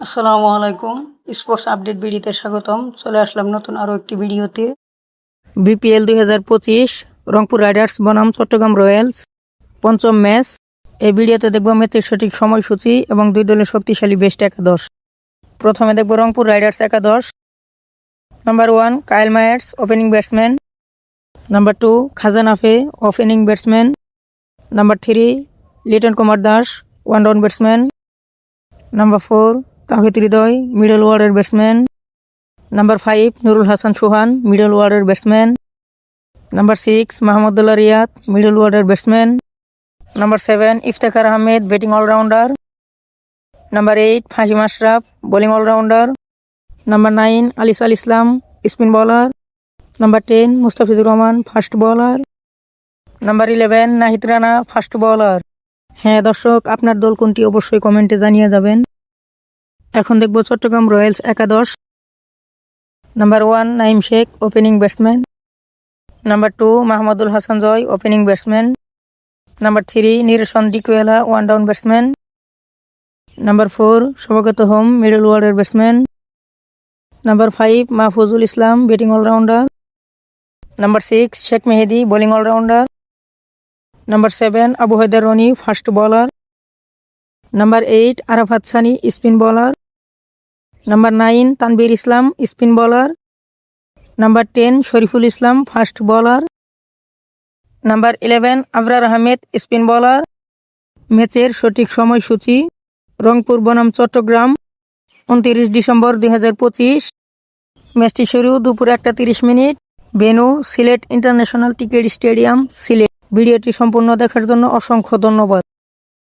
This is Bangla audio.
আসসালামু আলাইকুম। স্পোর্টস আপডেট ভিডিওতে স্বাগতম। চলে আসলাম নতুন আরও একটি ভিডিওতে। বিপিএল দুই হাজার পঁচিশ, রংপুর রাইডার্স, বনাম, চট্টগ্রাম রয়্যালস, পঞ্চম ম্যাচ। এই ভিডিওতে দেখব ম্যাচের সঠিক সময়সূচি এবং দুই দলের শক্তিশালী বেস্ট একাদশ। প্রথমে দেখব রংপুর রাইডার্স একাদশ। Number one, Kyle Mayers, opening batsman. Number two, Khawaja Nafay, opening batsman. Number three, Liton Kumar Das, one down batsman. Number four Towhid Hridoy middle ওয়ার্ডের batsman number five Nurul Hasan Sohan middle ওয়ার্ডের batsman number six Mahmudullah Riyad middle ওয়ার্ডের batsman number seven Iftikhar Ahmed batting allrounder number eight Faheem Ashraf bowling allrounder number nine Alis Al Islam spin bowler number ten Mustafizur Rahman fast bowler number eleven Nahid Rana fast bowler হ্যাঁ দর্শক, আপনার দল কোনটি অবশ্যই কমেন্টে জানিয়ে যাবেন। এখন দেখব চট্টগ্রাম রয়্যালস একাদশ। Number one Naim Sheikh, opening batsman. Number two, Mahmudul Hasan Joy, opening batsman. Number three, Niroshan Dickwella, one down batsman. Number four Shuvagata Hom, middle ওয়ার্ডের batsman. Number five, Mahfuzul Islam, batting allrounder. Number six, Sheikh Mehedi, bowling allrounder. Number seven, Abu Hider Rony, fast bowler. Number eight, Arafat Sunny, spin bowler. Number nine Tanvir Islam spin bowler number ten Shoriful Islam fast bowler number eleven Abrar Ahmed spin bowler ম্যাচের সঠিক সময়সূচি, রংপুর, বনাম, চট্টগ্রাম, উনত্রিশ ডিসেম্বর দুই হাজার পঁচিশ। ম্যাচটি শুরু দুপুর একটা তিরিশ minute. Venue Sylhet international cricket stadium, Sylhet. ভিডিওটি সম্পূর্ণ দেখার জন্য অসংখ্য ধন্যবাদ।